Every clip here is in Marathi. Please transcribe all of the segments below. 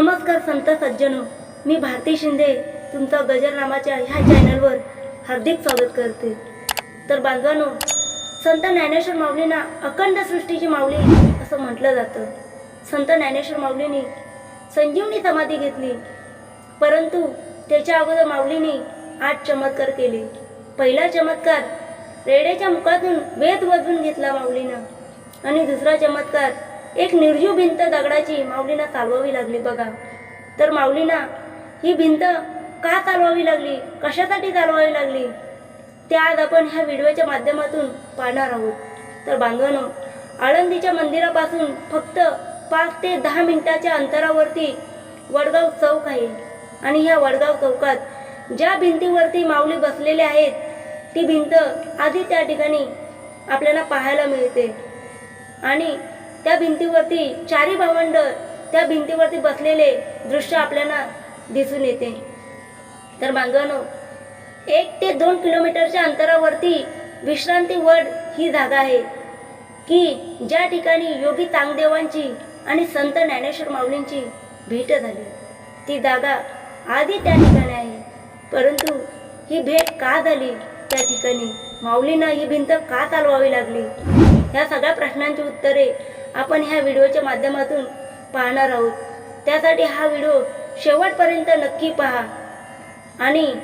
नमस्कार संत सज्जनो मी भारती शिंदे तुमचा गजर नामाच्या ह्या चॅनलवर हार्दिक स्वागत करते. तर बांधवानो संत ज्ञानेश्वर माऊलींना अखंड सृष्टीची माऊली असं म्हटलं जातं. संत ज्ञानेश्वर माऊलींनी संजीवनी समाधी घेतली परंतु त्याच्या अगोदर माऊलींनी आठ चमत्कार केले. पहिला चमत्कार रेड्याच्या मुखातून वेद वजवून घेतला माऊलीनं आणि दुसरा चमत्कार एक निर्जीव भिंत दगडाची माऊलींना चालवावी लागली बघा. तर माऊलींना ही भिंत का चालवावी लागली? कशासाठी चालवावी लागली? ते आज आपण ह्या व्हिडिओच्या माध्यमातून पाहणार आहोत. तर बांधवानो आळंदीच्या मंदिरापासून फक्त पाच ते दहा मिनिटाच्या अंतरावरती वडगाव चौक आहे. आणि ह्या वडगाव चौकात ज्या भिंतीवरती माऊली बसलेल्या आहेत ती भिंत आधी त्या ठिकाणी आपल्याला पाहायला मिळते. आणि त्या भिंतीवरती चारी भावंड त्या भिंतीवरती बसलेले दृश्य आपल्याला दिसून येते. तर बांधवानो एक ते दोन किलोमीटरच्या अंतरावरती विश्रांती वड ही जागा आहे की ज्या ठिकाणी योगी चांगदेवांची आणि संत ज्ञानेश्वर माऊलींची भेट झाली. ती जागा आधी त्या ठिकाणी आहे परंतु ही भेट का झाली त्या ठिकाणी? माऊलींना ही भिंत का चालवावी लागली? ह्या सगळ्या प्रश्नांची उत्तरे आपण ह्या व्हिडिओच्या माध्यमातून पाहणार आहोत. त्यासाठी हा व्हिडिओ शेवटपर्यंत नक्की पहा. आणि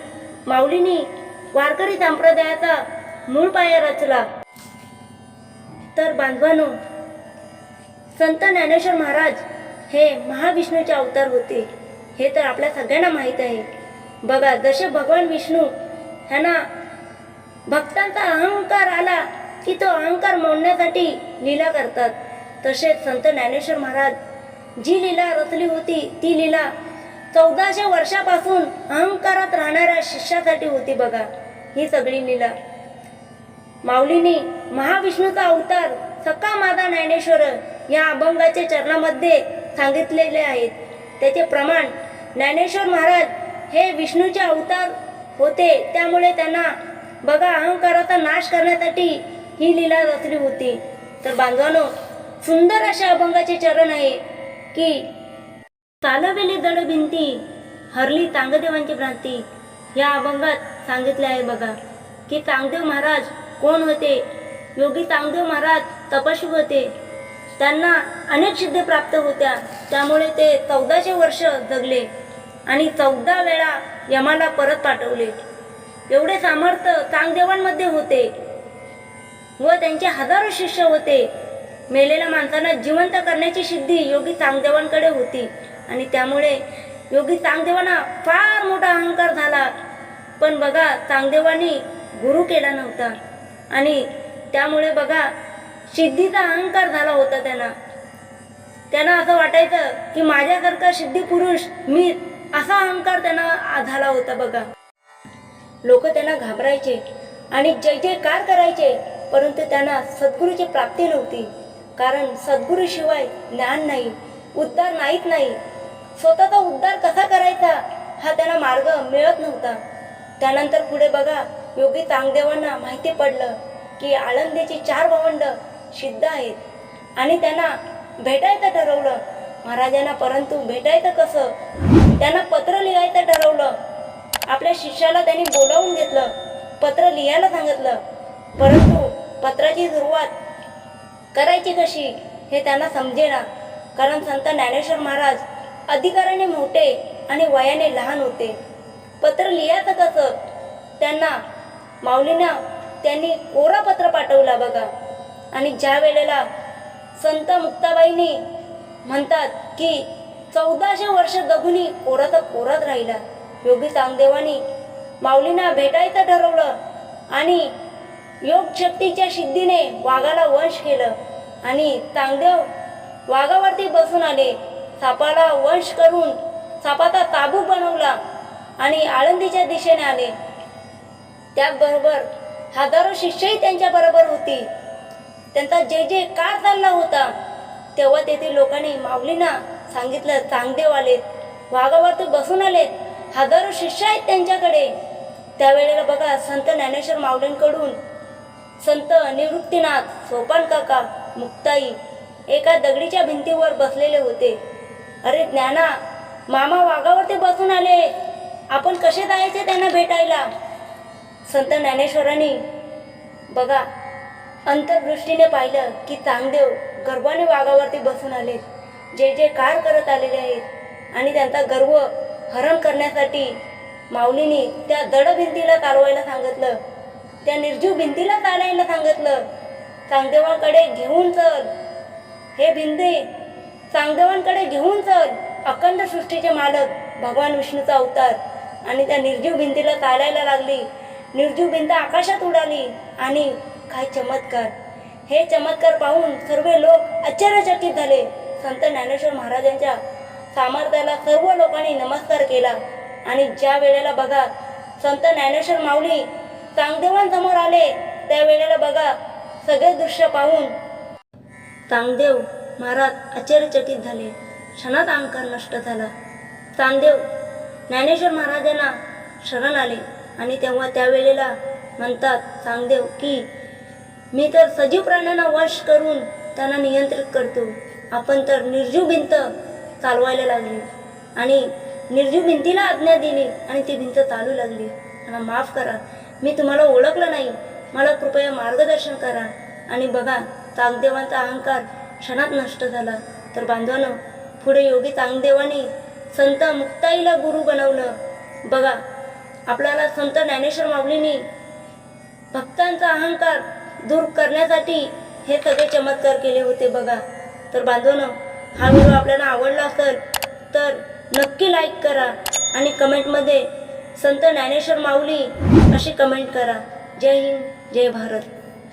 माऊलींनी वारकरी संप्रदायाचा मूळ पाया रचला. तर बांधवानो संत ज्ञानेश्वर महाराज हे महाविष्णूचे अवतार होते. हे तर आपल्या सगळ्यांना माहीत आहे. बघा जसे भगवान विष्णू ह्यांना भक्तांचा अहंकार आला की तो अहंकार मोडण्यासाठी लीला करतात. तसेच संत ज्ञानेश्वर महाराज जी लीला रचली होती ती लीला चौदाशे वर्षापासून अहंकारात राहणाऱ्या शिष्यासाठी होती बघा ही सगळी लीला. माऊलीनी महाविष्णूचा अवतार सका माता ज्ञानेश्वर या अभंगाचे चरणामध्ये सांगितलेले आहेत. त्याचे प्रमाण ज्ञानेश्वर महाराज हे विष्णूचे अवतार होते त्यामुळे त्यांना बघा अहंकाराचा नाश करण्यासाठी ही लीला रचली होती. तर बांधवानो सुंदर अशा अभंगाचे चरण आहे की चालविली दड भिंती हरली चांगदेवांची भ्रांती. या अभंगात सांगितले आहे बघा की तांगदेव महाराज कोण होते? योगी चांगदेव महाराज तपस्वी होते. त्यांना अनेक सिद्धी प्राप्त होत्या. त्यामुळे ते चौदाशे वर्ष जगले आणि चौदा वेळा यमाला परत पाठवले. एवढे सामर्थ्य चांगदेवांमध्ये होते व त्यांचे हजारो शिष्य होते. मेलेल्या माणसांना जिवंत करण्याची सिद्धी योगी चांगदेवांकडे होती. आणि त्यामुळे योगी चांगदेवांना फार मोठा अहंकार झाला. पण बघा चांगदेवांनी गुरु केला नव्हता. आणि त्यामुळे बघा सिद्धीचा अहंकार झाला होता त्यांना. त्यांना असं वाटायचं की माझ्यासारखा सिद्धी पुरुष मी असा अहंकार त्यांना झाला होता बघा. लोक त्यांना घाबरायचे आणि जय जयकार करायचे परंतु त्यांना सद्गुरूची प्राप्ती नव्हती. कारण सद्गुरूशिवाय ज्ञान नाही उद्धार नाहीत नाही. स्वतःचा उद्धार कसा करायचा? हा त्यांना मार्ग मिळत नव्हता. त्यानंतर पुढे बघा योगी चांगदेवांना माहिती पडलं की आळंदीची चार भावंड सिद्ध आहेत आणि त्यांना भेटायचं ठरवलं. महाराजांना परंतु भेटायचं कसं? त्यांना पत्र लिहायचं ठरवलं. आपल्या शिष्याला त्यांनी बोलावून घेतलं पत्र लिहायला सांगितलं. परंतु पत्राची सुरुवात करायची कशी हे त्यांना समजेना. कारण संत ज्ञानेश्वर महाराज अधिकाराने मोठे आणि वयाने लहान होते. पत्र लिहायचं कसं? त्यांना माऊलींना त्यांनी कोरा पत्र पाठवला बघा. आणि ज्या वेळेला संत मुक्ताबाईंनी म्हणतात की चौदाशे वर्ष जगुनी तर कोरात राहिला. योगी चांगदेवानी माऊलींना भेटायचं ठरवलं आणि योग शक्तीच्या सिद्धीने वाघाला वंश केलं आणि चांगदेव वाघावरती बसून आले. सापाला वंश करून सापाचा ताबू बनवला आणि आळंदीच्या दिशेने आले. त्याचबरोबर हजारो शिष्यही त्यांच्या बरोबर होती. त्यांचा जे जे कार चालला होता तेव्हा तेथील लोकांनी माऊलींना सांगितलं चांगदेव आलेत वाघावरती बसून आलेत हजारो शिष्य आहेत त्यांच्याकडे. त्यावेळेला बघा संत ज्ञानेश्वर माऊलींकडून संत निवृत्तीनाथ सोपान काका मुक्ताई एका दगडीच्या भिंतीवर बसलेले होते. अरे ज्ञाना मामा वाघावरती बसून आले आपण कसे जायचे त्यांना भेटायला? संत ज्ञानेश्वरांनी बघा अंतर्दृष्टीने पाहिलं की चांगदेव गर्वाने वाघावरती बसून आले जे जे कार करत आलेले आहेत आणि त्यांचा गर्व हरण करण्यासाठी माऊलीनी त्या दडभिंतीला चालवायला सांगितलं. त्या निर्जीव भिंतीला चालायला सांगितलं? चांगदेवांकडे घेऊन चल. हे भिंती चांगदेवांकडे घेऊन चल अखंड सृष्टीचे मालक भगवान विष्णूचा अवतार. आणि त्या निर्जीव भिंतीला चालायला लागली. निर्जीव भिंत आकाशात उडाली आणि काय चमत्कार. हे चमत्कार पाहून सर्व लोक आश्चर्यचकित झाले. संत ज्ञानेश्वर महाराजांच्या सामर्थ्याला सर्व लोकांनी नमस्कार केला. आणि ज्या वेळेला बघा संत ज्ञानेश्वर माऊली चांगदेवांसमोर आले त्या वेळेला बघा सगळे दृश्य पाहून. चांगदेव महाराज आश्चर्यचकित झाले. क्षणात अंकार नष्ट झाला. चांगदेव ज्ञानेश्वर महाराजांना शरण आले आणि तेव्हा त्यावेळेला म्हणतात चांगदेव की मी तर सजीव प्राण्यांना वश करून त्यांना नियंत्रित करतो. आपण तर निर्जीव भिंत चालवायला लागली आणि निर्जीव भिंतीला आज्ञा दिली आणि ती भिंत चालू लागली. मला माफ करा. मी तुम्हाला ओळखलं नाही. मला कृपया मार्गदर्शन करा. आणि बघा चांगदेवांचा अहंकार क्षणात नष्ट झाला. तर बांधवानं पुढे योगी चांगदेवानी संत मुक्ताईला गुरु बनवलं. बघा आपल्याला संत ज्ञानेश्वर माऊलींनी भक्तांचा अहंकार दूर करण्यासाठी हे सगळे चमत्कार केले होते बघा. तर बांधवानं हा व्हिडिओ आपल्याला आवडला असेल तर नक्की लाईक करा. आणि कमेंटमध्ये संत ज्ञानेश्वर माऊली अशी कमेंट करा. जय हिंद जय भारत.